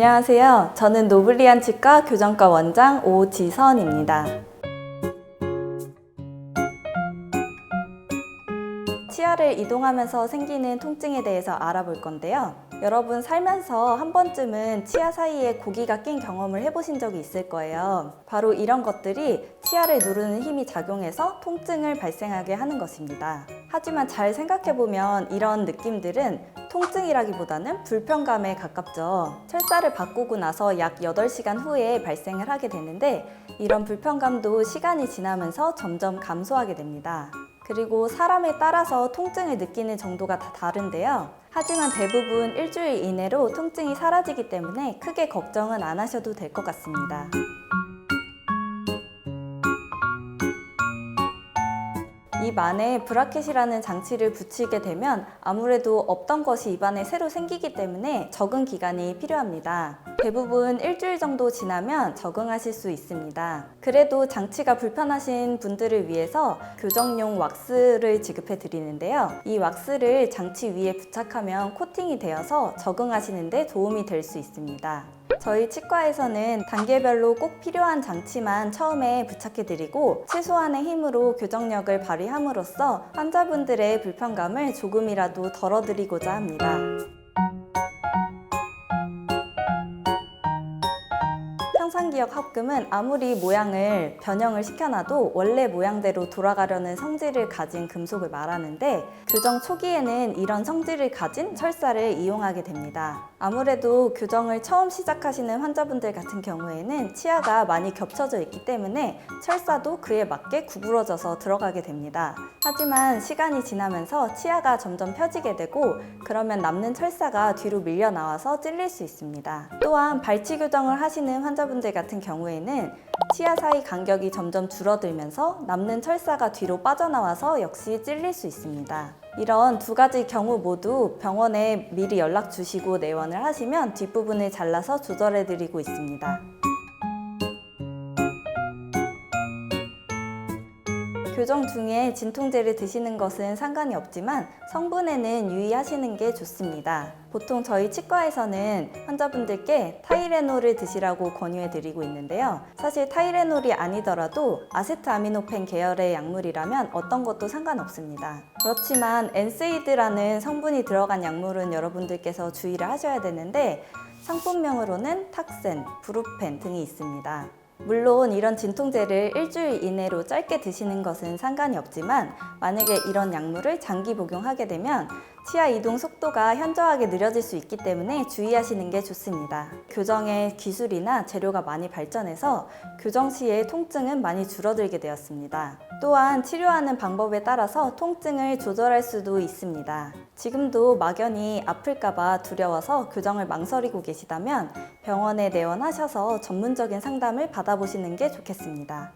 안녕하세요. 저는 노블리안 치과 교정과 원장 오지선입니다. 치아를 이동하면서 생기는 통증에 대해서 알아볼 건데요. 여러분 살면서 한 번쯤은 치아 사이에 고기가 낀 경험을 해보신 적이 있을 거예요. 바로 이런 것들이 치아를 누르는 힘이 작용해서 통증을 발생하게 하는 것입니다. 하지만 잘 생각해보면 이런 느낌들은 통증이라기보다는 불편감에 가깝죠. 철사를 바꾸고 나서 약 8시간 후에 발생을 하게 되는데 이런 불편감도 시간이 지나면서 점점 감소하게 됩니다. 그리고 사람에 따라서 통증을 느끼는 정도가 다 다른데요. 하지만 대부분 일주일 이내로 통증이 사라지기 때문에 크게 걱정은 안 하셔도 될 것 같습니다. 입 안에 브라켓이라는 장치를 붙이게 되면 아무래도 없던 것이 입안에 새로 생기기 때문에 적응 기간이 필요합니다. 대부분 일주일 정도 지나면 적응하실 수 있습니다. 그래도 장치가 불편하신 분들을 위해서 교정용 왁스를 지급해 드리는데요. 이 왁스를 장치 위에 부착하면 코팅이 되어서 적응하시는데 도움이 될 수 있습니다. 저희 치과에서는 단계별로 꼭 필요한 장치만 처음에 부착해드리고 최소한의 힘으로 교정력을 발휘함으로써 환자분들의 불편감을 조금이라도 덜어드리고자 합니다. 평상기역 합금은 아무리 모양을 변형을 시켜놔도 원래 모양대로 돌아가려는 성질을 가진 금속을 말하는데 교정 초기에는 이런 성질을 가진 철사를 이용하게 됩니다. 아무래도 교정을 처음 시작하시는 환자분들 같은 경우에는 치아가 많이 겹쳐져 있기 때문에 철사도 그에 맞게 구부러져서 들어가게 됩니다. 하지만 시간이 지나면서 치아가 점점 펴지게 되고 그러면 남는 철사가 뒤로 밀려 나와서 찔릴 수 있습니다. 또한 발치 교정을 하시는 환자분들 같은 경우에는 치아 사이 간격이 점점 줄어들면서 남는 철사가 뒤로 빠져나와서 역시 찔릴 수 있습니다. 이런 두 가지 경우 모두 병원에 미리 연락 주시고 내원을 하시면 뒷부분을 잘라서 조절해 드리고 있습니다. 교정 중에 진통제를 드시는 것은 상관이 없지만 성분에는 유의하시는 게 좋습니다. 보통 저희 치과에서는 환자분들께 타이레놀을 드시라고 권유해 드리고 있는데요. 사실 타이레놀이 아니더라도 아세트아미노펜 계열의 약물이라면 어떤 것도 상관없습니다. 그렇지만 엔세이드라는 성분이 들어간 약물은 여러분들께서 주의를 하셔야 되는데 상품명으로는 탁센, 브루펜 등이 있습니다. 물론 이런 진통제를 일주일 이내로 짧게 드시는 것은 상관이 없지만 만약에 이런 약물을 장기 복용하게 되면 치아 이동 속도가 현저하게 느려질 수 있기 때문에 주의하시는 게 좋습니다. 교정의 기술이나 재료가 많이 발전해서 교정 시에 통증은 많이 줄어들게 되었습니다. 또한 치료하는 방법에 따라서 통증을 조절할 수도 있습니다. 지금도 막연히 아플까봐 두려워서 교정을 망설이고 계시다면 병원에 내원하셔서 전문적인 상담을 받아보시는 게 좋겠습니다.